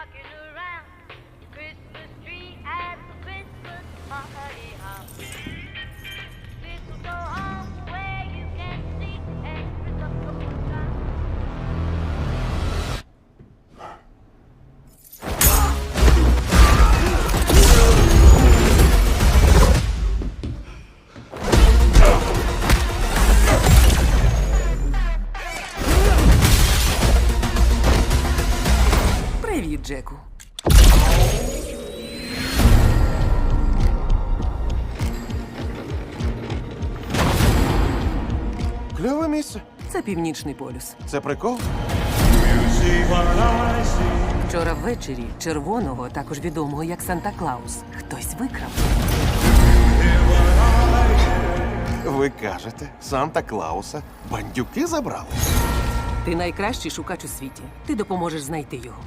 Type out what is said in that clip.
rocking around. Джеку. Кльове місце. Це північний полюс. Це прикол? Вчора ввечері червоного, також відомого як Санта Клаус, хтось викрав. Ви кажете, Санта Клауса бандюки забрали. Ти найкращий шукач у світі. Ти допоможеш знайти його.